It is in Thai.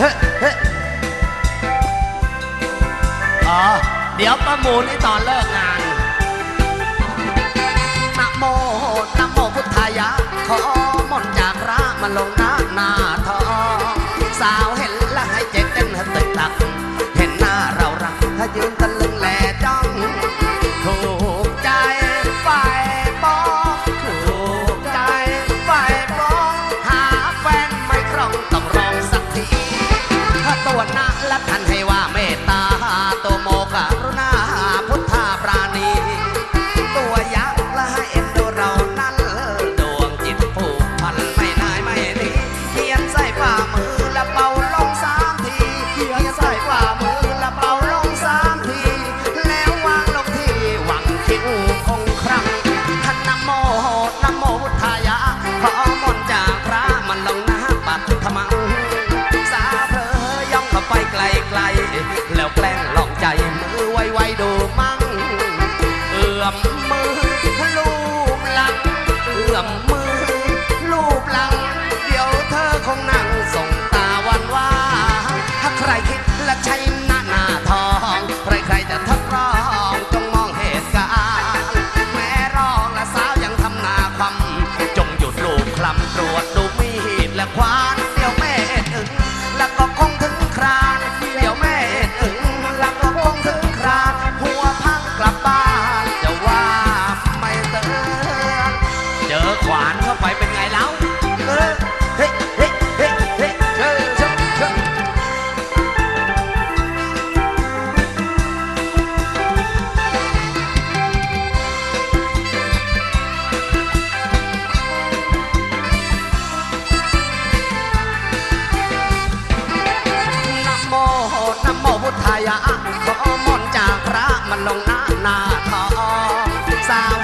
ฮ้เฮ้อ๋อ เดี๋ยวประมูลในตอนเลิกงานนะโมนะโมพุทธายะ ขอมนจากพระมาลงหน้าหน้าทองสาว รัท่านให้ไว น้องน้าหน้าทองสาว